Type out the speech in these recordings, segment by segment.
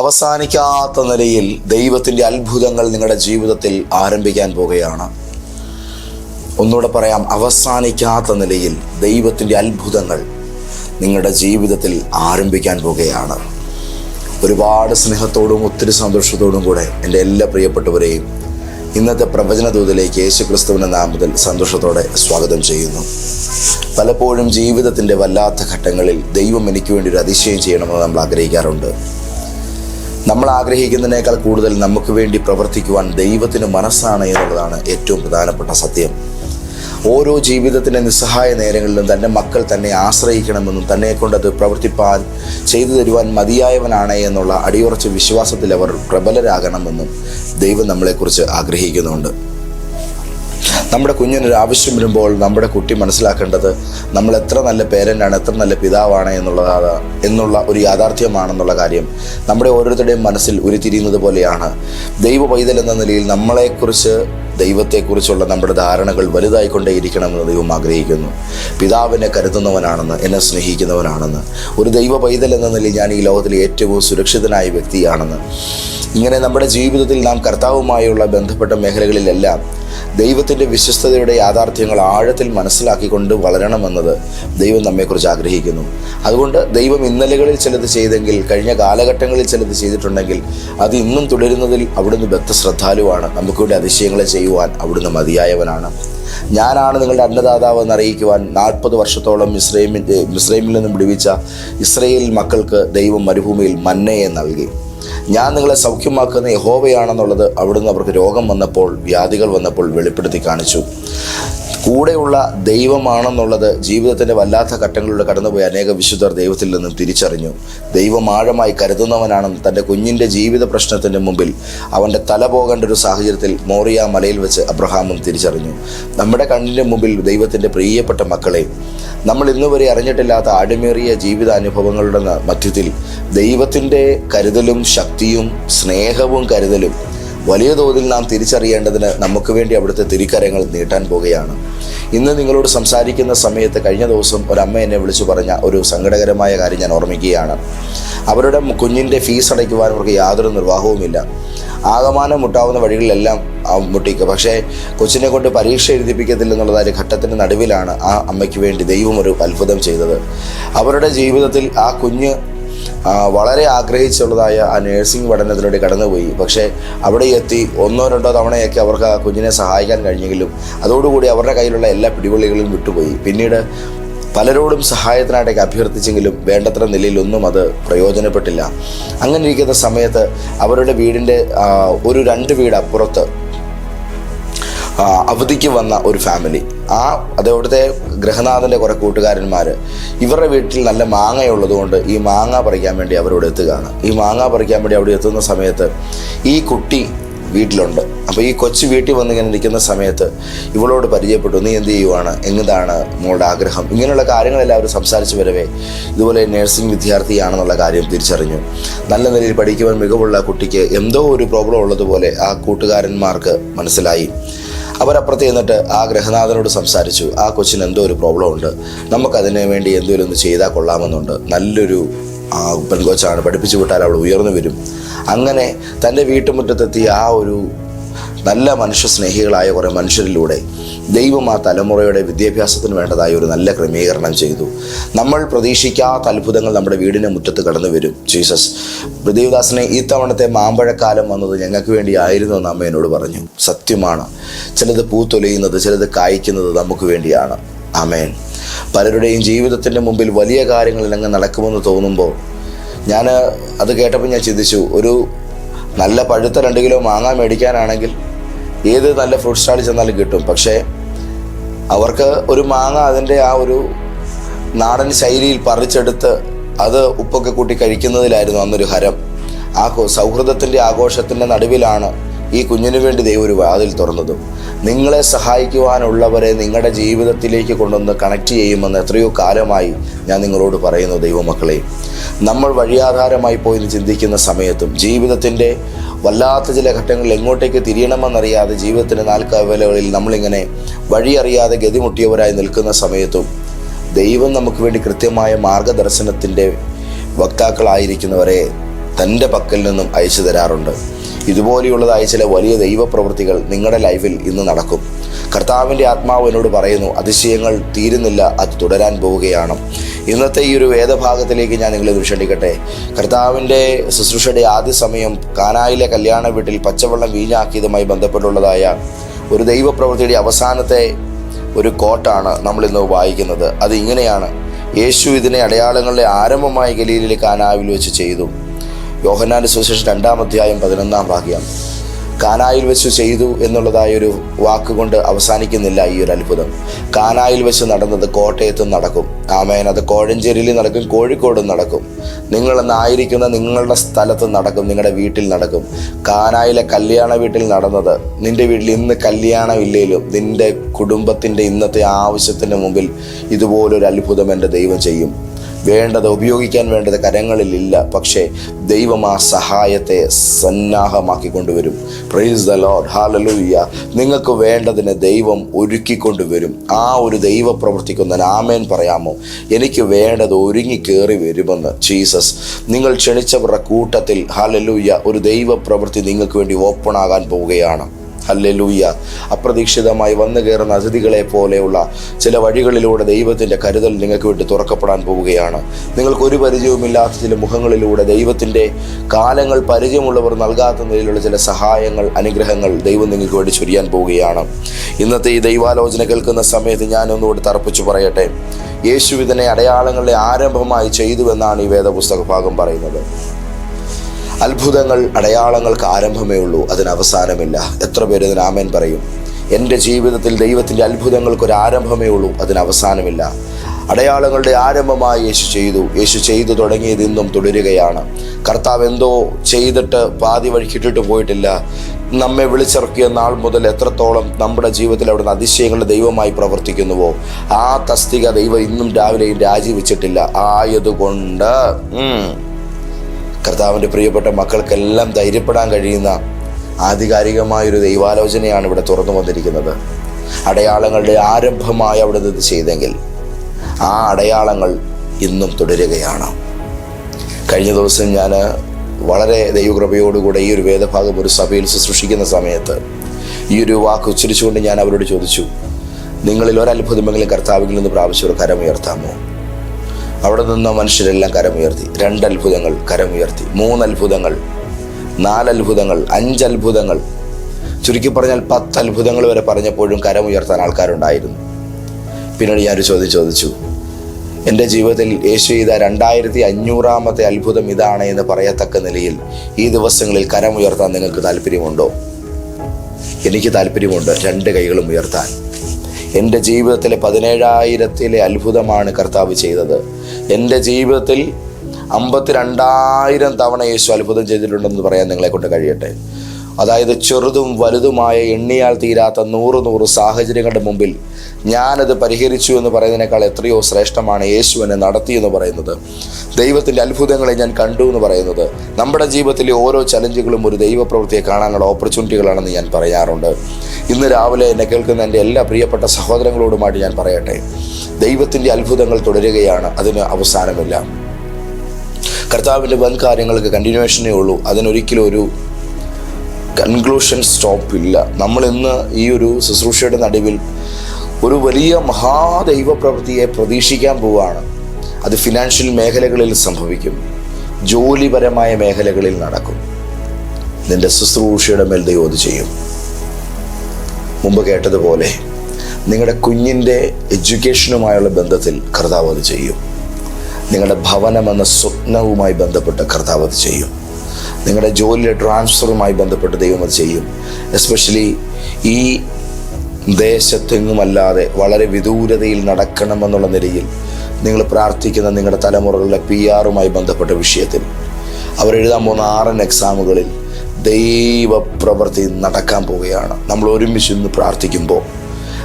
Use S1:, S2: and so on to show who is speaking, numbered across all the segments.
S1: അവസാനിക്കാത്ത നിലയിൽ ദൈവത്തിന്റെ അത്ഭുതങ്ങൾ നിങ്ങളുടെ ജീവിതത്തിൽ ആരംഭിക്കാൻ പോകുകയാണ്. ഒന്നുകൂടെ പറയാം അവസാനിക്കാത്ത നിലയിൽ ദൈവത്തിന്റെ അത്ഭുതങ്ങൾ നിങ്ങളുടെ ജീവിതത്തിൽ ആരംഭിക്കാൻ പോകുകയാണ്. ഒരുപാട് സ്നേഹത്തോടും ഒത്തിരി സന്തോഷത്തോടും കൂടെ എന്റെ എല്ലാ പ്രിയപ്പെട്ടവരെയും ഇന്നത്തെ പ്രവചന ദൂതിലേക്ക് യേശു ക്രിസ്തുവിന്റെ നാമത്തിൽ സന്തോഷത്തോടെ സ്വാഗതം ചെയ്യുന്നു. പലപ്പോഴും ജീവിതത്തിന്റെ വല്ലാത്ത ഘട്ടങ്ങളിൽ ദൈവം എനിക്ക് വേണ്ടി ഒരു അതിശയം ചെയ്യണമെന്ന് നമ്മൾ ആഗ്രഹിക്കാറുണ്ട്. നമ്മൾ ആഗ്രഹിക്കുന്നതിനേക്കാൾ കൂടുതൽ നമുക്ക് വേണ്ടി പ്രവർത്തിക്കുവാൻ ദൈവത്തിന് മനസ്സാണ് എന്നുള്ളതാണ് ഏറ്റവും പ്രധാനപ്പെട്ട സത്യം. ഓരോ ജീവിതത്തിന്റെ നിസ്സഹായ നേരങ്ങളിലും തന്റെ മക്കൾ തന്നെ ആശ്രയിക്കണമെന്നും തന്നെ കൊണ്ടത് പ്രവർത്തിപ്പാൻ ചെയ്തു തരുവാൻ മതിയായവനാണ് എന്നുള്ള അടിയുറച്ച വിശ്വാസത്തിൽ അവർ പ്രബലരാകണമെന്നും ദൈവം നമ്മളെക്കുറിച്ച് ആഗ്രഹിക്കുന്നുണ്ട്. നമ്മുടെ കുഞ്ഞിനൊരു ആവശ്യം വരുമ്പോൾ നമ്മുടെ കുട്ടി മനസ്സിലാക്കേണ്ടത് നമ്മൾ എത്ര നല്ല പേരന്റാണ് എത്ര നല്ല പിതാവാണ് എന്നുള്ളതാണ് എന്നുള്ള ഒരു യാഥാർത്ഥ്യമാണെന്നുള്ള കാര്യം നമ്മുടെ ഓരോരുത്തരുടെയും മനസ്സിൽ ഉരുത്തിരിയുന്നത് പോലെയാണ്. ദൈവ പൈതൽ എന്ന നിലയിൽ നമ്മളെക്കുറിച്ച് ദൈവത്തെക്കുറിച്ചുള്ള നമ്മുടെ ധാരണകൾ വലുതായിക്കൊണ്ടേയിരിക്കണമെന്ന് ദൈവം ആഗ്രഹിക്കുന്നു. പിതാവിനെ കരുതുന്നവനാണെന്ന് എന്നെ സ്നേഹിക്കുന്നവനാണെന്ന്. ഒരു ദൈവ പൈതൽ എന്ന നിലയിൽ ഞാൻ ഈ ലോകത്തിലെ ഏറ്റവും സുരക്ഷിതനായ വ്യക്തിയാണെന്ന്. ഇങ്ങനെ നമ്മുടെ ജീവിതത്തിൽ നാം കർത്താവുമായുള്ള ബന്ധപ്പെട്ട മേഖലകളിലെല്ലാം ദൈവത്തിന്റെ വിശ്വസ്തതയുടെ യാഥാർത്ഥ്യങ്ങൾ ആഴത്തിൽ മനസ്സിലാക്കിക്കൊണ്ട് വളരണമെന്നത് ദൈവം നമ്മെക്കുറിച്ച് ആഗ്രഹിക്കുന്നു. അതുകൊണ്ട് ദൈവം ഇന്നലകളിൽ ചിലത് ചെയ്തെങ്കിൽ കഴിഞ്ഞ കാലഘട്ടങ്ങളിൽ ചിലത് ചെയ്തിട്ടുണ്ടെങ്കിൽ അത് ഇന്നും തുടരുന്നതിൽ അവിടുന്ന് ബദ്ധശ്രദ്ധാലുവാണ്. നമുക്കിവിടെ അതിശയങ്ങളെ ചെയ്യുവാൻ അവിടുന്ന് മതിയായവനാണ്. ഞാനാണ് നിങ്ങളുടെ അന്നദാതാവ് എന്ന് അറിയിക്കുവാൻ നാൽപ്പത് വർഷത്തോളം ഇസ്രൈമിന്റെ ഇസ്രൈമിൽ നിന്നും വിടുവിച്ച ഇസ്രയേൽ മക്കൾക്ക് ദൈവം മരുഭൂമിയിൽ മന്നയെ നൽകി. ഞാൻ നിങ്ങളെ സൗഖ്യമാക്കുന്ന യഹോവയാണെന്നുള്ളത് അവിടുന്ന് അവർക്ക് രോഗം വന്നപ്പോൾ വ്യാധികൾ വന്നപ്പോൾ വെളിപ്പെടുത്തി കാണിച്ചു. കൂടെയുള്ള ദൈവമാണെന്നുള്ളത് ജീവിതത്തിന്റെ വല്ലാത്ത ഘട്ടങ്ങളിലൂടെ കടന്നുപോയ അനേക വിശുദ്ധർ ദൈവത്തിൽ നിന്നും തിരിച്ചറിഞ്ഞു. ദൈവം ആഴമായി കരുതുന്നവനാണെന്ന് തന്റെ കുഞ്ഞിന്റെ ജീവിത പ്രശ്നത്തിന്റെ മുമ്പിൽ അവന്റെ തല പോകേണ്ട ഒരു സാഹചര്യത്തിൽ മോറിയ മലയിൽ വെച്ച് അബ്രഹാമും തിരിച്ചറിഞ്ഞു. നമ്മുടെ കണ്ണിന്റെ മുമ്പിൽ ദൈവത്തിന്റെ പ്രിയപ്പെട്ട മക്കളെ നമ്മൾ ഇന്നുവരെ അറിഞ്ഞിട്ടില്ലാത്ത അടിമേറിയ ജീവിതാനുഭവങ്ങളുടെ മധ്യത്തിൽ ദൈവത്തിന്റെ കരുതലും ശക്തിയും സ്നേഹവും കരുതലും വലിയ തോതിൽ നാം തിരിച്ചറിയേണ്ടതിന് നമുക്ക് വേണ്ടി അവിടുത്തെ തിരിക്കരങ്ങൾ നീട്ടാൻ പോകുകയാണ് ഇന്ന് നിങ്ങളോട് സംസാരിക്കുന്ന സമയത്ത് കഴിഞ്ഞ ദിവസം ഒരമ്മ എന്നെ വിളിച്ചു പറഞ്ഞ ഒരു സങ്കടകരമായ കാര്യം ഞാൻ ഓർമ്മിക്കുകയാണ്. അവരുടെ കുഞ്ഞിന്റെ ഫീസ് അടയ്ക്കുവാൻ അവർക്ക് യാതൊരു നിർവാഹവുമില്ല. ആകമാനം മുട്ടാവുന്ന വഴികളിലെല്ലാം മുട്ടിക്കുക പക്ഷേ കൊച്ചിനെ കൊണ്ട് പരീക്ഷ എഴുതിപ്പിക്കത്തില്ല എന്നുള്ളതായ ഒരു ഘട്ടത്തിന്റെ നടുവിലാണ് ആ അമ്മയ്ക്ക് വേണ്ടി ദൈവം ഒരു അത്ഭുതം ചെയ്തത്. അവരുടെ ജീവിതത്തിൽ ആ കുഞ്ഞ് വളരെ ആഗ്രഹിച്ചുള്ളതായ ആ നേഴ്സിംഗ് പഠനത്തിലൂടെ കടന്നുപോയി. പക്ഷേ അവിടെ എത്തി ഒന്നോ രണ്ടോ തവണയൊക്കെ അവർക്ക് ആ കുഞ്ഞിനെ സഹായിക്കാൻ കഴിഞ്ഞെങ്കിലും അതോടുകൂടി അവരുടെ കയ്യിലുള്ള എല്ലാ പിടിവള്ളികളും വിട്ടുപോയി. പിന്നീട് പലരോടും സഹായത്തിനായിട്ടൊക്കെ അഭ്യർത്ഥിച്ചെങ്കിലും വേണ്ടത്ര നിലയിലൊന്നും അത് പ്രയോജനപ്പെട്ടില്ല. അങ്ങനെ ഇരിക്കുന്ന സമയത്ത് അവരുടെ വീടിന്റെ ഒരു രണ്ട് വീട് അപ്പുറത്ത് ആ, അവധിക്ക് വന്ന ഒരു ഫാമിലി ആ അതവിടുത്തെ ഗൃഹനാഥന്റെ കുറേ കൂട്ടുകാരന്മാർ ഇവരുടെ വീട്ടിൽ നല്ല മാങ്ങയുള്ളതുകൊണ്ട് ഈ മാങ്ങ പറിക്കാൻ വേണ്ടി അവരോട് എത്തുകയാണ്. ഈ മാങ്ങ പറിക്കാൻ വേണ്ടി അവിടെ എത്തുന്ന സമയത്ത് ഈ കുട്ടി വീട്ടിലുണ്ട്. അപ്പോൾ ഈ കൊച്ചു വീട്ടിൽ വന്നിങ്ങനെ ഇരിക്കുന്ന സമയത്ത് ഇവളോട് പരിചയപ്പെട്ടു നീ എന്ത് ചെയ്യുവാണ്? എന്താണ് മോളുടെ ആഗ്രഹം? ഇങ്ങനെയുള്ള കാര്യങ്ങളെല്ലാം അവർ സംസാരിച്ച് വരവേ. ഇതുപോലെ നഴ്സിംഗ് വിദ്യാർത്ഥിയാണെന്നുള്ള കാര്യം തിരിച്ചറിഞ്ഞു. നല്ല നിലയിൽ പഠിക്കുവാൻ മികവുള്ള കുട്ടിക്ക് എന്തോ ഒരു പ്രോബ്ലം ഉള്ളതുപോലെ ആ കൂട്ടുകാരന്മാർക്ക് മനസ്സിലായി. അവരപ്പുറത്ത് ചെന്നിട്ട് ആ ഗ്രഹനാഥനോട് സംസാരിച്ചു. ആ കൊച്ചിന് എന്തോ ഒരു പ്രോബ്ലം ഉണ്ട് നമുക്കതിന് വേണ്ടി എന്തെങ്കിലും ഒന്ന് ചെയ്താൽ കൊള്ളാമെന്നുണ്ട്. നല്ലൊരു ആ പെൺകൊച്ചാണ്. പഠിപ്പിച്ചു വിട്ടാൽ അവൾ ഉയർന്നു വരും. അങ്ങനെ തന്റെ വീട്ടുമുറ്റത്തെത്തിയ ആ ഒരു നല്ല മനുഷ്യ സ്നേഹികളായ കുറേ മനുഷ്യരിലൂടെ ദൈവം ആ തലമുറയുടെ വിദ്യാഭ്യാസത്തിന് വേണ്ടതായ ഒരു നല്ല ക്രമീകരണം ചെയ്തു. നമ്മൾ പ്രതീക്ഷിക്കാത്ത അത്ഭുതങ്ങൾ നമ്മുടെ വീടിന്റെ മുറ്റത്ത് കടന്നു വരും. ജീസസ് ദേവദാസിനെ ഈ തവണത്തെ മാമ്പഴക്കാലം വന്നത് ഞങ്ങൾക്ക് വേണ്ടി ആയിരുന്നു എന്ന് അമ്മ എന്നോട് പറഞ്ഞു. സത്യമാണ്. ചിലത് പൂത്തൊലിയുന്നത് ചിലത് കായ്ക്കുന്നത് നമുക്ക് വേണ്ടിയാണ്. അമേൻ പലരുടെയും ജീവിതത്തിന്റെ മുമ്പിൽ വലിയ കാര്യങ്ങളിൽ അങ്ങ് നടക്കുമെന്ന് തോന്നുമ്പോൾ ഞാൻ അത് കേട്ടപ്പോൾ ഞാൻ ചിന്തിച്ചു ഒരു നല്ല പഴുത്ത രണ്ട് കിലോ മാങ്ങ മേടിക്കാനാണെങ്കിൽ ഏത് നല്ല ഫ്രൂട്ട് സ്റ്റാളിൽ ചെന്നാലും കിട്ടും. പക്ഷേ അവർക്ക് ഒരു മാങ്ങ അതിന്റെ ആ ഒരു നാടൻ ശൈലിയിൽ പറിച്ചെടുത്ത് അത് ഉപ്പൊക്കെ കൂട്ടി കഴിക്കുന്നതിലായിരുന്നു അന്നൊരു ഹരം. ആ സൗഹൃദത്തിന്റെ ആഘോഷത്തിന്റെ നടുവിലാണ് ഈ കുഞ്ഞിനു വേണ്ടി ദൈവം ഒരു വാതിൽ തുറന്നതും നിങ്ങളെ സഹായിക്കുവാനുള്ളവരെ നിങ്ങളുടെ ജീവിതത്തിലേക്ക് കൊണ്ടുവന്ന് കണക്ട് ചെയ്യുമെന്ന് എത്രയോ കാലമായി ഞാൻ നിങ്ങളോട് പറയുന്നു ദൈവമക്കളെ. നമ്മൾ വഴിയാധാരമായി പോയി ചിന്തിക്കുന്ന സമയത്തും ജീവിതത്തിന്റെ വല്ലാത്ത ചില ഘട്ടങ്ങളിൽ എങ്ങോട്ടേക്ക് തിരിയണമെന്നറിയാതെ ജീവിതത്തിന്റെ നാൽക്കാവലകളിൽ നമ്മളിങ്ങനെ വഴിയറിയാതെ ഗതിമുട്ടിയവരായി നിൽക്കുന്ന സമയത്തും ദൈവം നമുക്ക് വേണ്ടി കൃത്യമായ മാർഗദർശനത്തിന്റെ വക്താക്കളായിരിക്കുന്നവരെ തന്റെ പക്കൽ നിന്നും അയച്ചു തരാറുണ്ട്. ഇതുപോലെയുള്ളതായ ചില വലിയ ദൈവപ്രവൃത്തികൾ നിങ്ങളുടെ ലൈഫിൽ ഇന്ന് നടക്കും. കർത്താവിന്റെ ആത്മാവ് എന്നോട് പറയുന്നു അതിശയങ്ങൾ തീരുന്നില്ല അത് തുടരാൻ പോവുകയാണ്. ഇന്നത്തെ ഈ ഒരു വേദഭാഗത്തിലേക്ക് ഞാൻ നിങ്ങളെ വിഷണിക്കട്ടെ കർത്താവിന്റെ ശുശ്രൂഷയുടെ ആദ്യ സമയം കാനായിലെ കല്യാണ വീട്ടിൽ പച്ചവെള്ളം വീഞ്ഞാക്കിയതുമായി ബന്ധപ്പെട്ടുള്ളതായ ഒരു ദൈവപ്രവൃത്തിയുടെ അവസാനത്തെ ഒരു കോട്ടാണ് നമ്മൾ ഇന്ന് വായിക്കുന്നത്. അത് ഇങ്ങനെയാണ്. യേശു ഇതിനെ അടയാളങ്ങളുടെ ആരംഭമായി ഗലീലിലെ കാനാവിൽ വെച്ച് ചെയ്തു. യോഹന്നാന്റെ സുവിശേഷം രണ്ടാം അധ്യായം പതിനൊന്നാം വാക്യം. കാനായിൽ വെച്ച് ചെയ്തു എന്നുള്ളതായ ഒരു വാക്കുകൊണ്ട് അവസാനിക്കുന്നില്ല ഈ ഒരു അത്ഭുതം. കാനായിൽ വെച്ച് നടന്നത് കോട്ടയത്തും നടക്കും. ആമേൻ. അത് കോഴഞ്ചേരിയിൽ നടക്കും കോഴിക്കോടും നടക്കും. നിങ്ങൾ ആയിരിക്കുന്ന നിങ്ങളുടെ സ്ഥലത്ത് നടക്കും നിങ്ങളുടെ വീട്ടിൽ നടക്കും. കാനായിലെ കല്യാണ വീട്ടിൽ നടന്നത് നിന്റെ വീട്ടിൽ ഇന്ന് കല്യാണം ഇല്ലെങ്കിലും നിന്റെ കുടുംബത്തിന്റെ ഇന്നത്തെ ആവശ്യത്തിന് മുമ്പിൽ ഇതുപോലൊരു അത്ഭുതം എന്റെ ദൈവം ചെയ്യും. വേണ്ടത് ഉപയോഗിക്കാൻ വേണ്ടത് കരങ്ങളിലില്ല. പക്ഷേ ദൈവം ആ സഹായത്തെ സന്നാഹമാക്കി കൊണ്ടുവരും പ്രൈസ് ദ ലോഡ് ഹാലലൂയ്യ നിങ്ങൾക്ക് വേണ്ടതിന് ദൈവം ഒരുക്കിക്കൊണ്ടുവരും. ആ ഒരു ദൈവ പ്രവർത്തിക്കുന്ന ആമേൻ പറയാമോ? എനിക്ക് വേണ്ടത് ഒരുങ്ങി കയറി വരുമെന്ന്. ജീസസ് നിങ്ങൾ ക്ഷണിച്ചവരുടെ കൂട്ടത്തിൽ ഹാലലൂയ്യ ഒരു ദൈവ പ്രവൃത്തി നിങ്ങൾക്ക് വേണ്ടി ഓപ്പൺ ആകാൻ പോവുകയാണ്. ഹല്ലേലൂയ. അപ്രതീക്ഷിതമായി വന്നു കയറുന്ന അതിഥികളെ പോലെയുള്ള ചില വഴികളിലൂടെ ദൈവത്തിന്റെ കരുതൽ നിങ്ങൾക്ക് വേണ്ടി തുറക്കപ്പെടാൻ പോവുകയാണ്. നിങ്ങൾക്ക് ഒരു പരിചയവുമില്ലാത്ത ചില മുഖങ്ങളിലൂടെ ദൈവത്തിന്റെ കാലങ്ങൾ പരിചയമുള്ളവർ നൽകാത്ത നിലയിലുള്ള ചില സഹായങ്ങൾ അനുഗ്രഹങ്ങൾ ദൈവം നിങ്ങൾക്ക് വേണ്ടി ചൊരിയാൻ പോവുകയാണ്. ഇന്നത്തെ ഈ ദൈവാലോചന കേൾക്കുന്ന സമയത്ത് ഞാനൊന്നുകൂടി തറപ്പിച്ചു പറയട്ടെ. യേശു ഇതിനെ അടയാളങ്ങളുടെ ആരംഭമായി ചെയ്തുവെന്നാണ് ഈ വേദപുസ്തക ഭാഗം പറയുന്നത്. അത്ഭുതങ്ങൾ അടയാളങ്ങൾക്ക് ആരംഭമേ ഉള്ളൂ. അതിന് അവസാനമില്ല. എത്ര പേര് ആമേൻ പറയും? എന്റെ ജീവിതത്തിൽ ദൈവത്തിന്റെ അത്ഭുതങ്ങൾക്ക് ഒരു ആരംഭമേ ഉള്ളൂ. അതിന് അവസാനമില്ല. അടയാളങ്ങളുടെ ആരംഭമായി യേശു ചെയ്തു. യേശു ചെയ്തു തുടങ്ങിയത് ഇന്നും തുടരുകയാണ്. കർത്താവ് എന്തോ ചെയ്തിട്ട് പാതി വഴിക്കിട്ടിട്ട് പോയിട്ടില്ല. നമ്മെ വിളിച്ചിറക്കിയ നാൾ മുതൽ എത്രത്തോളം നമ്മുടെ ജീവിതത്തിൽ അവിടുന്ന് അതിശയങ്ങളുടെ ദൈവമായി പ്രവർത്തിക്കുന്നുവോ ആ തസ്തിക ദൈവം ഇന്നും രാവിലെയും രാജിവെച്ചിട്ടില്ല. ആയതുകൊണ്ട്. കർത്താവിന്റെ പ്രിയപ്പെട്ട മക്കൾക്കെല്ലാം ധൈര്യപ്പെടാൻ കഴിയുന്ന ആധികാരികമായൊരു ദൈവാലോചനയാണ് ഇവിടെ തുറന്നു വന്നിരിക്കുന്നത്. അടയാളങ്ങളുടെ ആരംഭമായി അവിടെ നിന്ന് ചെയ്തെങ്കിൽ ആ അടയാളങ്ങൾ ഇന്നും തുടരുകയാണ്. കഴിഞ്ഞ ദിവസം ഞാൻ വളരെ ദൈവകൃപയോടുകൂടെ ഈ ഒരു വേദഭാഗം ഒരു സഭയിൽ ശുശ്രൂഷിക്കുന്ന സമയത്ത് ഈ ഒരു വാക്ക് ഉച്ചരിച്ചുകൊണ്ട് ഞാൻ അവരോട് ചോദിച്ചു നിങ്ങളിൽ ഒരത്ഭുതമെങ്കിലും കർത്താവിൽ നിന്ന് പ്രാപിച്ചവർ കരമുയർത്താമോ അവിടെ നിന്ന മനുഷ്യരെല്ലാം കരമുയർത്തി. രണ്ട് അത്ഭുതങ്ങൾ കരമുയർത്തി. മൂന്ന് അത്ഭുതങ്ങൾ നാല് അത്ഭുതങ്ങൾ അഞ്ച് അത്ഭുതങ്ങൾ. ചുരുക്കി പറഞ്ഞാൽ പത്ത് അത്ഭുതങ്ങൾ വരെ പറഞ്ഞപ്പോഴും കരമുയർത്താൻ ആൾക്കാരുണ്ടായിരുന്നു. പിന്നീട് ഞാനൊരു ചോദ്യം ചോദിച്ചു. എന്റെ ജീവിതത്തിൽ യേശു ചെയ്ത രണ്ടായിരത്തി അഞ്ഞൂറാമത്തെ അത്ഭുതം ഇതാണ് എന്ന് പറയത്തക്ക നിലയിൽ ഈ ദിവസങ്ങളിൽ കരമുയർത്താൻ നിങ്ങൾക്ക് താല്പര്യമുണ്ടോ? എനിക്ക് താല്പര്യമുണ്ട് രണ്ട് കൈകളും ഉയർത്താൻ. എന്റെ ജീവിതത്തിലെ പതിനേഴായിരത്തിലെ അത്ഭുതമാണ് കർത്താവ് ചെയ്തത്. എന്റെ ജീവിതത്തിൽ അമ്പത്തിരണ്ടായിരം തവണ യേശു അത്ഭുതം ചെയ്തിട്ടുണ്ടെന്ന് പറയാൻ നിങ്ങളെ കൊണ്ട് കഴിയട്ടെ. അതായത് ചെറുതും വലുതുമായ എണ്ണിയാൽ തീരാത്ത നൂറ് നൂറ് സാഹചര്യങ്ങളുടെ മുമ്പിൽ ഞാനത് പരിഹരിച്ചു എന്ന് പറയുന്നതിനേക്കാൾ എത്രയോ ശ്രേഷ്ഠമാണ് യേശു എന്നെ നടത്തി എന്ന് പറയുന്നത്. ദൈവത്തിന്റെ അത്ഭുതങ്ങളെ ഞാൻ കണ്ടു എന്ന് പറയുന്നത്. നമ്മുടെ ജീവിതത്തിലെ ഓരോ ചലഞ്ചുകളും ഒരു ദൈവപ്രവൃത്തിയെ കാണാനുള്ള ഓപ്പർച്യൂണിറ്റികളാണെന്ന് ഞാൻ പറയാറുണ്ട്. ഇന്ന് രാവിലെ എന്നെ കേൾക്കുന്ന എന്റെ എല്ലാ പ്രിയപ്പെട്ട സഹോദരങ്ങളോടുമായിട്ട് ഞാൻ പറയട്ടെ. ദൈവത്തിന്റെ അത്ഭുതങ്ങൾ തുടരുകയാണ് അതിന് അവസാനമില്ല. കർത്താവിന്റെ വൻ കാര്യങ്ങൾക്ക് കണ്ടിന്യൂവേഷനേ ഉള്ളൂ. അതിനൊരിക്കലും ഒരു കൺക്ലൂഷൻ സ്റ്റോപ്പ് ഇല്ല. നമ്മൾ ഇന്ന് ഈ ഒരു ശുശ്രൂഷയുടെ നടുവിൽ ഒരു വലിയ മഹാദൈവ പ്രവൃത്തിയെ പ്രതീക്ഷിക്കാൻ പോവുകയാണ്. അത് ഫിനാൻഷ്യൽ മേഖലകളിൽ സംഭവിക്കും. ജോലിപരമായ മേഖലകളിൽ നടക്കും. നിന്റെ ശുശ്രൂഷയുടെ മേൽ ദൈവം ചെയ്യും. മുമ്പ് കേട്ടതുപോലെ നിങ്ങളുടെ കുഞ്ഞിന്റെ എഡ്യൂക്കേഷനുമായുള്ള ബന്ധത്തിൽ കർത്താവ് അത് ചെയ്യും. നിങ്ങളുടെ ഭവനം എന്ന സ്വപ്നവുമായി ബന്ധപ്പെട്ട് കർത്താവ് അത് ചെയ്യും. നിങ്ങളുടെ ജോലിയിലെ ട്രാൻസ്ഫറുമായി ബന്ധപ്പെട്ട് ദൈവം അത് ചെയ്യും. എസ്പെഷ്യലി ഈ ദേശത്തെങ്ങുമല്ലാതെ വളരെ വിദൂരതയിൽ നടക്കണമെന്നുള്ള നിലയിൽ നിങ്ങൾ പ്രാർത്ഥിക്കുന്ന നിങ്ങളുടെ തലമുറകളുടെ പി ആറുമായി ബന്ധപ്പെട്ട വിഷയത്തിൽ അവർ എഴുതാൻ പോകുന്ന ആറൻ എക്സാമുകളിൽ ദൈവപ്രവൃത്തി നടക്കാൻ പോവുകയാണ്. നമ്മൾ ഒരുമിച്ച് ഇന്ന് പ്രാർത്ഥിക്കുമ്പോൾ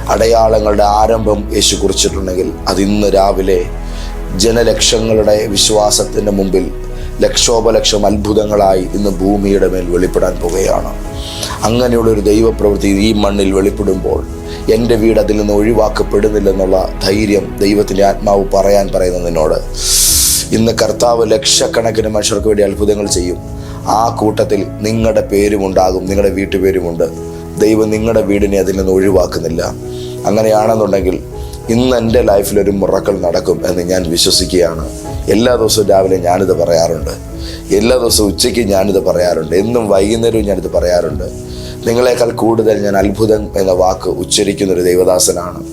S1: അടയാളങ്ങളുടെ ആരംഭം യേശു കുറിച്ചിട്ടുണ്ടെങ്കിൽ അതിന്ന് രാവിലെ ജനലക്ഷങ്ങളുടെ വിശ്വാസത്തിന്റെ മുമ്പിൽ ലക്ഷോപലക്ഷം അത്ഭുതങ്ങളായി ഇന്ന് ഭൂമിയുടെ മേൽ വെളിപ്പെടാൻ പോവുകയാണ്. അങ്ങനെയുള്ളൊരു ദൈവപ്രവൃത്തി ഈ മണ്ണിൽ വെളിപ്പെടുമ്പോൾ എന്റെ വീട് അതിൽ നിന്ന് ഒഴിവാക്കപ്പെടുന്നില്ലെന്നുള്ള ധൈര്യം ദൈവത്തിന്റെ ആത്മാവ് പറയാൻ പറയുന്നതിനോട് ഇന്ന് കർത്താവ് ലക്ഷക്കണക്കിന് മനുഷ്യർക്ക് വേണ്ടി അത്ഭുതങ്ങൾ ചെയ്യും. ആ കൂട്ടത്തിൽ നിങ്ങളുടെ പേരും ഉണ്ടാകും നിങ്ങളുടെ വീട്ടുപേരുമുണ്ട് ദൈവം നിങ്ങളുടെ വീടിനെ അതിൽ നിന്ന് ഒഴിവാക്കുന്നില്ല. അങ്ങനെയാണെന്നുണ്ടെങ്കിൽ ഇന്ന് എന്റെ ലൈഫിൽ ഒരു മുറക്കൾ നടക്കും എന്ന് ഞാൻ വിശ്വസിക്കുകയാണ്. എല്ലാ ദിവസവും രാവിലെ ഞാനിത് പറയാറുണ്ട്. എല്ലാ ദിവസവും ഉച്ചയ്ക്ക് ഞാനിത് പറയാറുണ്ട്. എന്നും വൈകുന്നേരവും ഞാനിത് പറയാറുണ്ട്. നിങ്ങളെക്കാൾ കൂടുതൽ ഞാൻ അത്ഭുതം എന്ന വാക്ക് ഉച്ചരിക്കുന്നൊരു ദൈവദാസനാണ്.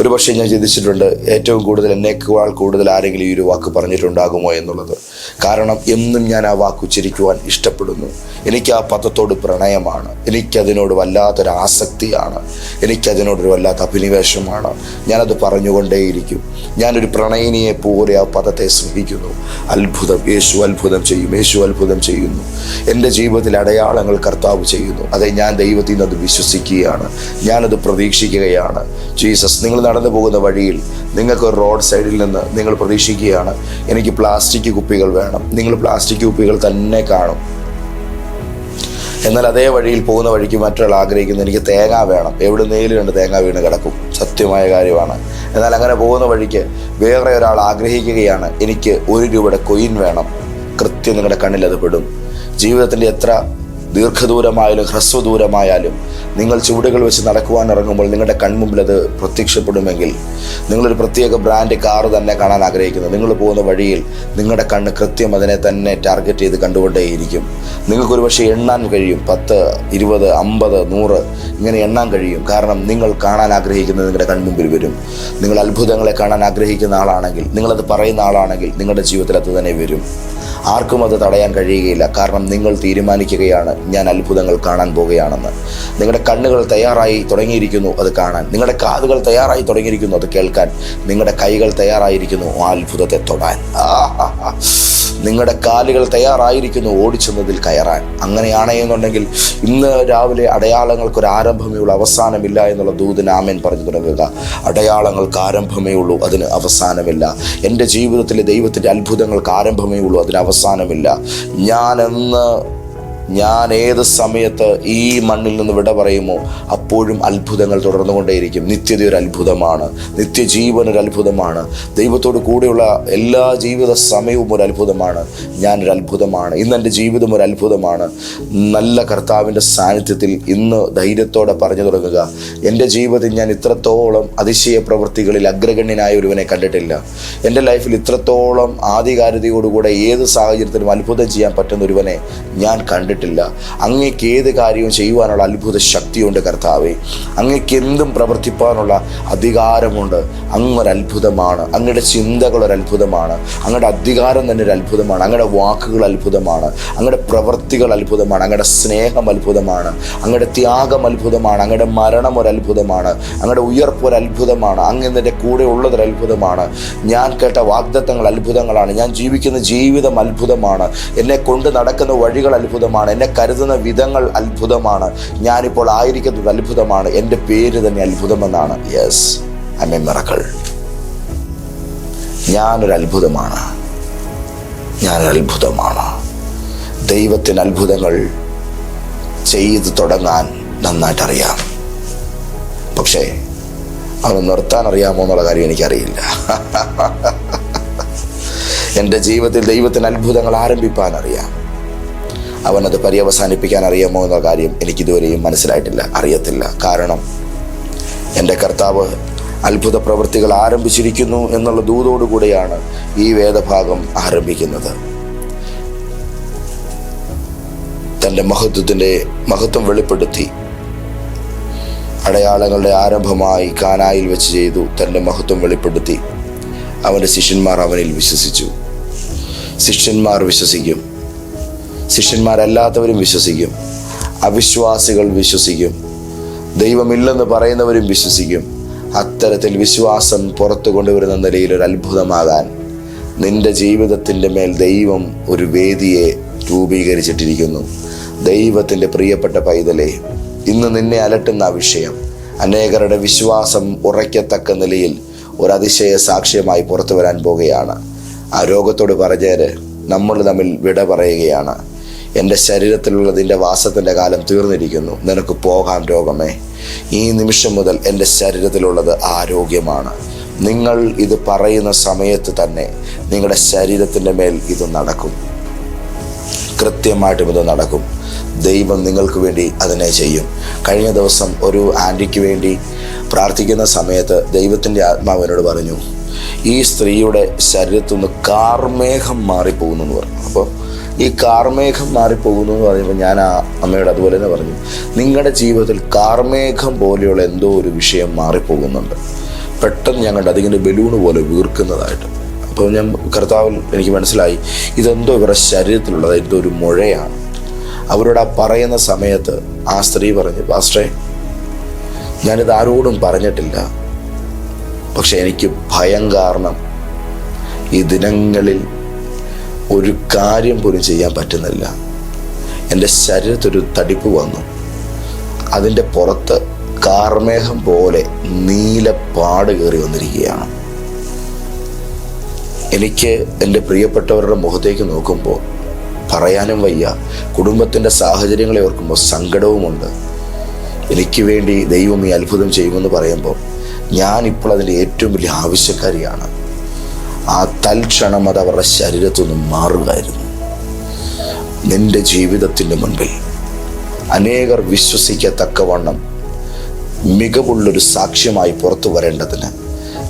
S1: ഒരു പക്ഷേ ഞാൻ ചിന്തിച്ചിട്ടുണ്ട് ഏറ്റവും കൂടുതൽ എന്നേക്കാൾ കൂടുതൽ ആരെങ്കിലും ഈ ഒരു വാക്ക് പറഞ്ഞിട്ടുണ്ടാകുമോ എന്നുള്ളത്. കാരണം എന്നും ഞാൻ ആ വാക്ക് ഉച്ചരിക്കുവാൻ ഇഷ്ടപ്പെടുന്നു. എനിക്ക് ആ പദത്തോട് പ്രണയമാണ്. എനിക്കതിനോട് വല്ലാത്തൊരു ആസക്തിയാണ്. എനിക്കതിനോടൊരു വല്ലാത്ത അഭിനിവേശമാണ്. ഞാനത് പറഞ്ഞുകൊണ്ടേയിരിക്കും. ഞാനൊരു പ്രണയിനിയെ പോലെ ആ പദത്തെ സ്നേഹിക്കുന്നു. അത്ഭുതം. യേശു അത്ഭുതം ചെയ്യും. യേശു അത്ഭുതം ചെയ്യുന്നു. എന്റെ ജീവിതത്തിൽ അടയാളങ്ങൾ കർത്താവ് ചെയ്യുന്നു. അതെ ഞാൻ ദൈവത്തിൽ നിന്ന് അത് വിശ്വസിക്കുകയാണ്. ഞാനത് പ്രതീക്ഷിക്കുകയാണ്. ജീസസ് നിങ്ങൾ നടന്നു പോകുന്ന വഴിയിൽ നിങ്ങൾക്ക് റോഡ് സൈഡിൽ നിന്ന് നിങ്ങൾ പ്രതീക്ഷിക്കുകയാണ് എനിക്ക് പ്ലാസ്റ്റിക് കുപ്പികൾ വേണം നിങ്ങൾ പ്ലാസ്റ്റിക് കുപ്പികൾ തന്നെ കാണും. എന്നാൽ അതേ വഴിയിൽ പോകുന്ന വഴിക്ക് മറ്റൊരാൾ ആഗ്രഹിക്കുന്നു എനിക്ക് തേങ്ങ വേണം. എവിടെ നേരിൽ രണ്ട് തേങ്ങ വീണ് കിടക്കും. സത്യമായ കാര്യമാണ്. എന്നാൽ അങ്ങനെ പോകുന്ന വഴിക്ക് വേറെ ഒരാൾ ആഗ്രഹിക്കുകയാണ് എനിക്ക് ഒരു രൂപയുടെ കൊയിൻ വേണം. കൃത്യം നിങ്ങളുടെ കണ്ണിൽ അത് പെടും. ജീവിതത്തിന്റെ എത്ര ദീർഘദൂരമായാലും ഹ്രസ്വദൂരമായാലും നിങ്ങൾ ചുവടുകൾ വെച്ച് നടക്കുവാൻ ഇറങ്ങുമ്പോൾ നിങ്ങളുടെ കൺമുമ്പിൽ അത് പ്രത്യക്ഷപ്പെടുമെങ്കിൽ നിങ്ങളൊരു പ്രത്യേക ബ്രാൻഡ് കാർ തന്നെ കാണാൻ ആഗ്രഹിക്കുന്നു. നിങ്ങൾ പോകുന്ന വഴിയിൽ നിങ്ങളുടെ കണ്ണ് കൃത്യം അതിനെ തന്നെ ടാർഗറ്റ് ചെയ്ത് കണ്ടുകൊണ്ടേയിരിക്കും. നിങ്ങൾക്കൊരു പക്ഷേ എണ്ണാൻ കഴിയും. പത്ത് ഇരുപത് അമ്പത് നൂറ് ഇങ്ങനെ എണ്ണാൻ കഴിയും. കാരണം നിങ്ങൾ കാണാൻ ആഗ്രഹിക്കുന്നത് നിങ്ങളുടെ കൺമുമ്പിൽ വരും. നിങ്ങൾ അത്ഭുതങ്ങളെ കാണാൻ ആഗ്രഹിക്കുന്ന ആളാണെങ്കിൽ നിങ്ങളത് പറയുന്ന ആളാണെങ്കിൽ നിങ്ങളുടെ ജീവിതത്തിൽ അത് തന്നെ വരും. ആർക്കും അത് തടയാൻ കഴിയുകയില്ല. കാരണം നിങ്ങൾ തീരുമാനിക്കുകയാണ്. ഞാൻ അത്ഭുതങ്ങൾ കാണാൻ പോവുകയാണെന്ന്. നിങ്ങളുടെ കണ്ണുകൾ തയ്യാറായി തുടങ്ങിയിരിക്കുന്നു അത് കാണാൻ. നിങ്ങളുടെ കാതുകൾ തയ്യാറായി തുടങ്ങിയിരിക്കുന്നു അത് കേൾക്കാൻ. നിങ്ങളുടെ കൈകൾ തയ്യാറായിരിക്കുന്നു ആ അത്ഭുതത്തെ തൊടാൻ. നിങ്ങളുടെ കാലുകൾ തയ്യാറായിരിക്കുന്നു ഓടിച്ചെന്നതിൽ കയറാൻ. അങ്ങനെയാണ് എന്നുണ്ടെങ്കിൽ ഇന്ന് രാവിലെ അടയാളങ്ങൾക്ക് ഒരു ആരംഭമേ ഉള്ളൂ. അവസാനമില്ല എന്നുള്ള ദൂതിന് ആമേൻ പറഞ്ഞു തുടങ്ങുക. അടയാളങ്ങൾക്ക് ആരംഭമേ ഉള്ളൂ അതിന് അവസാനമില്ല. എന്റെ ജീവിതത്തിലെ ദൈവത്തിന്റെ അത്ഭുതങ്ങൾക്ക് ആരംഭമേ ഉള്ളൂ അതിന് അവസാനമില്ല. ഞാനെന്ന് ഞാൻ ഏത് സമയത്ത് ഈ മണ്ണിൽ നിന്ന് വിട പറയുമോ അപ്പോഴും അത്ഭുതങ്ങൾ തുടർന്നുകൊണ്ടേയിരിക്കും. നിത്യത ഒരു അത്ഭുതമാണ് നിത്യജീവൻ ഒരു അത്ഭുതമാണ് ദൈവത്തോട് കൂടെയുള്ള എല്ലാ ജീവിത സമയവും ഒരു അത്ഭുതമാണ് ഞാനൊരു അത്ഭുതമാണ് ഇന്ന് എന്റെ ജീവിതം ഒരു അത്ഭുതമാണ് നല്ല കർത്താവിന്റെ സാന്നിധ്യത്തിൽ ഇന്ന് ധൈര്യത്തോടെ പറഞ്ഞു തുടങ്ങുക. എന്റെ ജീവിതത്തിൽ ഞാൻ ഇത്രത്തോളം അതിശയ പ്രവൃത്തികളിൽ അഗ്രഗണ്യനായ ഒരുവനെ കണ്ടിട്ടില്ല. എന്റെ ലൈഫിൽ ഇത്രത്തോളം ആധികാരികതയോടുകൂടെ ഏത് സാഹചര്യത്തിലും അത്ഭുതം ചെയ്യാൻ പറ്റുന്ന ഒരുവനെ ഞാൻ കണ്ടിട്ടില്ല. അങ്ങേക്ക് ഏത് കാര്യവും ചെയ്യുവാനുള്ള അത്ഭുത ശക്തിയുണ്ട് കർത്താവെ. അങ്ങേക്ക് എന്തും പ്രവർത്തിപ്പാനുള്ള അധികാരമുണ്ട്. അങ്ങൊരു അത്ഭുതമാണ്. അങ്ങയുടെ ചിന്തകൾ ഒരു അത്ഭുതമാണ്. അങ്ങയുടെ അധികാരം തന്നെ ഒരു അത്ഭുതമാണ്. അങ്ങയുടെ വാക്കുകൾ അത്ഭുതമാണ്. അങ്ങയുടെ പ്രവൃത്തികൾ അത്ഭുതമാണ്. അങ്ങയുടെ സ്നേഹം അത്ഭുതമാണ്. അങ്ങയുടെ ത്യാഗം അത്ഭുതമാണ്. അങ്ങയുടെ മരണം ഒരു അത്ഭുതമാണ്. അങ്ങയുടെ ഉയർപ്പ് ഒരു അത്ഭുതമാണ്. അങ്ങ് എന്റെ കൂടെ ഉള്ളതൊരു അത്ഭുതമാണ്. ഞാൻ കേട്ട വാഗ്ദത്തങ്ങൾ അത്ഭുതങ്ങളാണ്. ഞാൻ ജീവിക്കുന്ന ജീവിതം അത്ഭുതമാണ്. എന്നെ കൊണ്ട് നടക്കുന്ന വഴികൾ അത്ഭുതമാണ്. എന്നെ കരുതുന്ന വിധങ്ങൾ അത്ഭുതമാണ്. ഞാനിപ്പോൾ ആയിരിക്കുന്നത് അത്ഭുതമാണ്. എന്റെ പേര് തന്നെ അത്ഭുതമെന്നാണ്. യെസ് ഐ മെ മിറക്കൾ ഞാനൊരു അത്ഭുതമാണ്. ഞാനൊരു അത്ഭുതമാണ്. ദൈവത്തിന് അത്ഭുതങ്ങൾ ചെയ്ത് തുടങ്ങാൻ നന്നായിട്ട് അറിയാം പക്ഷേ അത് നിർത്താൻ അറിയാമോ എന്നുള്ള കാര്യം എനിക്കറിയില്ല. എന്റെ ജീവിതത്തിൽ ദൈവത്തിന് അത്ഭുതങ്ങൾ ആരംഭിപ്പാൻ അറിയാം അവനത് പര്യവസാനിപ്പിക്കാൻ അറിയാമോ എന്ന കാര്യം എനിക്കിതുവരെയും മനസ്സിലായിട്ടില്ല അറിയത്തില്ല. കാരണം എന്റെ കർത്താവ് അത്ഭുത പ്രവൃത്തികൾ ആരംഭിച്ചിരിക്കുന്നു എന്നുള്ള ദൂതോടുകൂടെയാണ് ഈ വേദഭാഗം ആരംഭിക്കുന്നത്. തന്റെ മഹത്വത്തിന്റെ മഹത്വം വെളിപ്പെടുത്തി അടയാളങ്ങളുടെ ആരംഭമായി കാനായിൽ വെച്ച് ചെയ്തു തന്റെ മഹത്വം വെളിപ്പെടുത്തി. അവന്റെ ശിഷ്യന്മാർ അവനിൽ വിശ്വസിച്ചു. ശിഷ്യന്മാർ വിശ്വസിക്കും. ശിഷ്യന്മാരല്ലാത്തവരും വിശ്വസിക്കും. അവിശ്വാസികൾ വിശ്വസിക്കും. ദൈവമില്ലെന്ന് പറയുന്നവരും വിശ്വസിക്കും. അത്തരത്തിൽ വിശ്വാസം പുറത്തു കൊണ്ടുവരുന്ന നിലയിൽ ഒരു അത്ഭുതമാകാൻ. നിന്റെ ജീവിതത്തിന്റെ മേൽ ദൈവം ഒരു വേദിയെ രൂപീകരിച്ചിട്ടിരിക്കുന്നു. ദൈവത്തിന്റെ പ്രിയപ്പെട്ട പൈതലെ ഇന്ന് നിന്നെ അലട്ടുന്ന വിഷയം അനേകരുടെ വിശ്വാസം ഉറയ്ക്കത്തക്ക നിലയിൽ ഒരു അതിശയ സാക്ഷ്യമായി പുറത്തു വരാൻ പോവുകയാണ് ആ രോഗത്തോട് പറഞ്ഞേര് നമ്മൾ തമ്മിൽ വിട പറയുകയാണ്. എന്റെ ശരീരത്തിലുള്ളതിന്റെ വാസത്തിന്റെ കാലം തീർന്നിരിക്കുന്നു. നിനക്ക് പോകാൻ രോഗമേ. ഈ നിമിഷം മുതൽ എന്റെ ശരീരത്തിലുള്ളത് ആരോഗ്യമാണ്. നിങ്ങൾ ഇത് പറയുന്ന സമയത്ത് തന്നെ നിങ്ങളുടെ ശരീരത്തിന്റെ മേൽ ഇത് നടക്കും. കൃത്യമായിട്ടും ഇത് നടക്കും. ദൈവം നിങ്ങൾക്ക് വേണ്ടി അതിനെ ചെയ്യും. കഴിഞ്ഞ ദിവസം ഒരു ആന്റിക്ക് വേണ്ടി പ്രാർത്ഥിക്കുന്ന സമയത്ത് ദൈവത്തിന്റെ ആത്മാവിനോട് പറഞ്ഞു ഈ സ്ത്രീയുടെ ശരീരത്തു നിന്ന് കാർമേഘം മാറിപ്പോകുന്നു എന്ന് പറഞ്ഞു. അപ്പോൾ ഈ കാർമേഘം മാറിപ്പോകുന്നു എന്ന് പറയുമ്പോൾ ഞാൻ ആ അമ്മയോട് അതുപോലെ തന്നെ പറഞ്ഞു. നിങ്ങളുടെ ജീവിതത്തിൽ കാർമേഘം പോലെയുള്ള എന്തോ ഒരു വിഷയം മാറിപ്പോകുന്നുണ്ട്. പെട്ടെന്ന് ഞാൻ കണ്ടു അതിങ്ങനെ ബലൂണ് പോലെ വീർക്കുന്നതായിട്ട്. അപ്പോൾ ഞാൻ കർത്താവിൽ എനിക്ക് മനസ്സിലായി ഇതെന്തോ ഇവരുടെ ശരീരത്തിലുള്ളത് ഒരു മുഴയാണ്. അവരോട് ആ പറയുന്ന സമയത്ത് ആ സ്ത്രീ പറഞ്ഞു പാസ്റ്റേ ഞാനിത് ആരോടും പറഞ്ഞിട്ടില്ല. പക്ഷെ എനിക്ക് ഭയം കാരണം ഈ ദിനങ്ങളിൽ ഒരു കാര്യം പോലും ചെയ്യാൻ പറ്റുന്നില്ല. എന്റെ ശരീരത്തൊരു തടിപ്പ് വന്നു. അതിന്റെ പുറത്ത് കാർമേഹം പോലെ നീല പാട് കയറി വന്നിരിക്കുകയാണ്. എനിക്ക് എന്റെ പ്രിയപ്പെട്ടവരുടെ മുഖത്തേക്ക് നോക്കുമ്പോൾ പറയാനും വയ്യ. കുടുംബത്തിന്റെ സാഹചര്യങ്ങളെ ഓർക്കുമ്പോൾ സങ്കടവുമുണ്ട്. എനിക്ക് വേണ്ടി ദൈവം ഈ അത്ഭുതം ചെയ്യുമെന്ന് പറയുമ്പോൾ ഞാൻ ഇപ്പോൾ അതിന്റെ ഏറ്റവും വലിയ ആവശ്യക്കാരിയാണ്. തൽക്ഷണം അത് അവരുടെ ശരീരത്തു നിന്ന് മാറുകയായിരുന്നു. നിന്റെ ജീവിതത്തിന്റെ മുൻപിൽ അനേകർ വിശ്വസിക്കത്തക്കവണ്ണം മികവുള്ളൊരു സാക്ഷ്യമായി പുറത്തു വരേണ്ടതിന്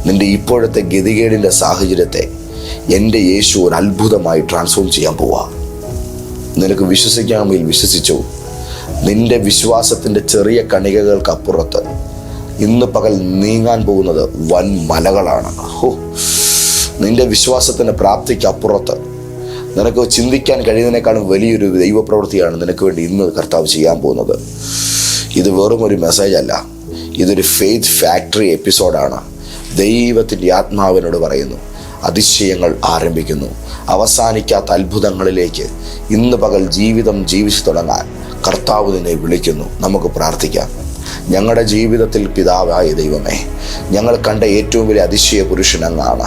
S1: നിന്റെ ഇപ്പോഴത്തെ ഗതികേടിന്റെ സാഹചര്യത്തെ എന്റെ യേശു ഒരു അത്ഭുതമായി ട്രാൻസ്ഫോം ചെയ്യാൻ പോവാ. നിനക്ക് വിശ്വസിക്കാമെങ്കിൽ വിശ്വസിച്ചു. നിന്റെ വിശ്വാസത്തിന്റെ ചെറിയ കണികകൾക്കപ്പുറത്ത് ഇന്ന് പകൽ നീങ്ങാൻ പോകുന്നത് വൻ മലകളാണ്. ഹോ. നിന്റെ വിശ്വാസത്തിന്റെ പ്രാപ്തിക്ക് അപ്പുറത്ത് നിനക്ക് ചിന്തിക്കാൻ കഴിയുന്നതിനേക്കാളും വലിയൊരു ദൈവപ്രവൃത്തിയാണ് നിനക്ക് വേണ്ടി ഇന്ന് കർത്താവ് ചെയ്യാൻ പോകുന്നത്. ഇത് വെറും ഒരു മെസ്സേജ് അല്ല. ഇതൊരു ഫെയ്ത്ത് ഫാക്ടറി എപ്പിസോഡാണ് ദൈവത്തിന്റെ ആത്മാവിനോട് പറയുന്നു. അതിശയങ്ങൾ ആരംഭിക്കുന്നു. അവസാനിക്കാത്ത അത്ഭുതങ്ങളിലേക്ക് ഇന്ന് പകൽ ജീവിതം ജീവിച്ചു തുടങ്ങാൻ കർത്താവ് നിന്നെ വിളിക്കുന്നു. നമുക്ക് പ്രാർത്ഥിക്കാം. ഞങ്ങളുടെ ജീവിതത്തിൽ പിതാവായ ദൈവമേ ഞങ്ങൾ കണ്ട ഏറ്റവും വലിയ അതിശയ പുരുഷൻ അങ്ങാണ്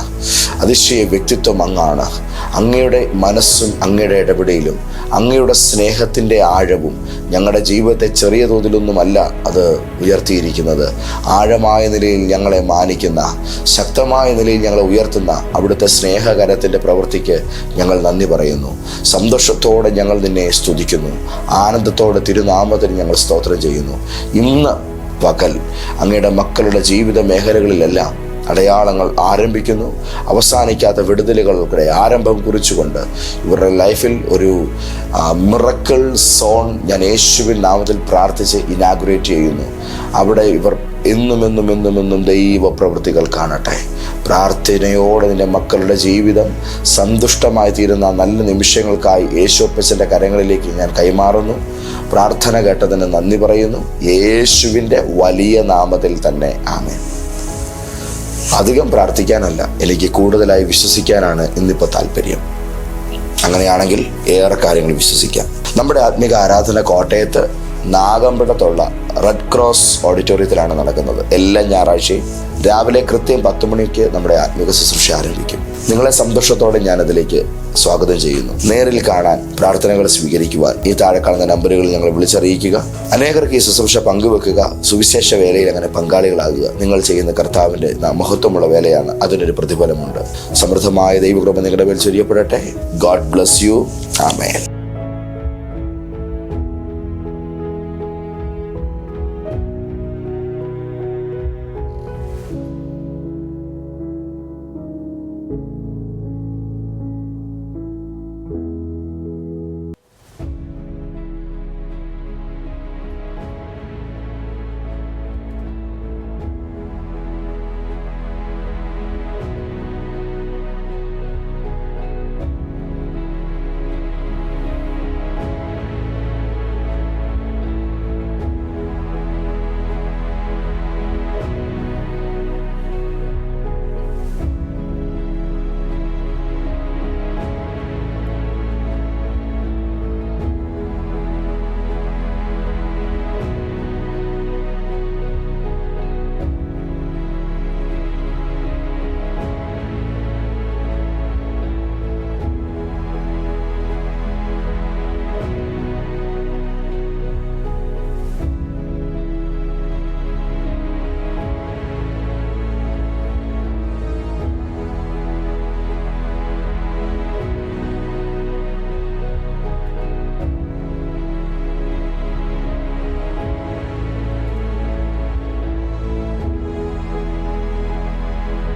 S1: അതിശയ വ്യക്തിത്വം അങ്ങാണ്. അങ്ങയുടെ മനസ്സും അങ്ങയുടെ ഇടപെടലും അങ്ങയുടെ സ്നേഹത്തിന്റെ ആഴവും ഞങ്ങളുടെ ജീവിതത്തെ ചെറിയ തോതിലൊന്നുമല്ല അത് ഉയർത്തിയിരിക്കുന്നത്. ആഴമായ നിലയിൽ ഞങ്ങളെ മാനിക്കുന്ന ശക്തമായ നിലയിൽ ഞങ്ങളെ ഉയർത്തുന്ന അവിടുത്തെ സ്നേഹകരത്തിന്റെ പ്രവൃത്തിക്ക് ഞങ്ങൾ നന്ദി പറയുന്നു. സന്തോഷത്തോടെ ഞങ്ങൾ നിന്നെ സ്തുതിക്കുന്നു. ആനന്ദത്തോടെ തിരുനാമത്തിന് ഞങ്ങൾ സ്തോത്രം ചെയ്യുന്നു. ഇന്ന് പകൽ അങ്ങയുടെ മക്കളുടെ ജീവിത മേഖലകളിലെല്ലാം അടയാളങ്ങൾ ആരംഭിക്കുന്നു. അവസാനിക്കാത്ത വിടുതലുകളുടെ ആരംഭം കുറിച്ചുകൊണ്ട് ഇവരുടെ ലൈഫിൽ ഒരു മിറക്കിൾ സോൺ ഞാൻ യേശുവിൻ നാമത്തിൽ പ്രാർത്ഥിച്ച് ഇനാഗുറേറ്റ് ചെയ്യുന്നു. അവിടെ ഇവർ എന്നും എന്നും എന്നും എന്നും ദൈവ പ്രവൃത്തികൾ കാണട്ടെ. പ്രാർത്ഥനയോടെ നിന്റെ മക്കളുടെ ജീവിതം സന്തുഷ്ടമായി തീരുന്ന നല്ല നിമിഷങ്ങൾക്കായി യേശുപ്പച്ചന്റെ കരങ്ങളിലേക്ക് ഞാൻ കൈമാറുന്നു. പ്രാർത്ഥന കേട്ടതിന് നന്ദി പറയുന്നു. യേശുവിന്റെ വലിയ നാമത്തിൽ തന്നെ ആമേൻ. അധികം പ്രാർത്ഥിക്കാനല്ല എനിക്ക് കൂടുതലായി വിശ്വസിക്കാനാണ് ഇന്നിപ്പോൾ താല്പര്യം. അങ്ങനെയാണെങ്കിൽ ഏറെ കാര്യങ്ങൾ വിശ്വസിക്കാം. നമ്മുടെ ആത്മീക ആരാധന കോട്ടയത്ത് നാഗമ്പടത്തുള്ള റെഡ് ക്രോസ് ഓഡിറ്റോറിയത്തിലാണ് നടക്കുന്നത്. എല്ലാ ഞായറാഴ്ചയും രാവിലെ കൃത്യം പത്ത് മണിക്ക് നമ്മുടെ ആത്മീക ശുശ്രൂഷ ആരംഭിക്കും. നിങ്ങളെ സന്തോഷത്തോടെ ഞാൻ അതിലേക്ക് സ്വാഗതം ചെയ്യുന്നു. നേരിൽ കാണാൻ പ്രാർത്ഥനകൾ സ്വീകരിക്കുവാൻ ഈ താഴെ കാണുന്ന നമ്പറുകളിൽ ഞങ്ങൾ വിളിച്ചറിയിക്കുക. അനേകർക്ക് ഈ ശുശ്രൂഷ പങ്കുവെക്കുക. സുവിശേഷ വേലയിൽ അങ്ങനെ പങ്കാളികളാകുക. നിങ്ങൾ ചെയ്യുന്ന കർത്താവിന്റെ മഹത്വമുള്ള വേലയാണ്. അതിനൊരു പ്രതിഫലമുണ്ട്. സമൃദ്ധമായ ദൈവകൃപ നിങ്ങളുടെ മേൽ ചൊരിയപ്പെടട്ടെ. God bless you amen you.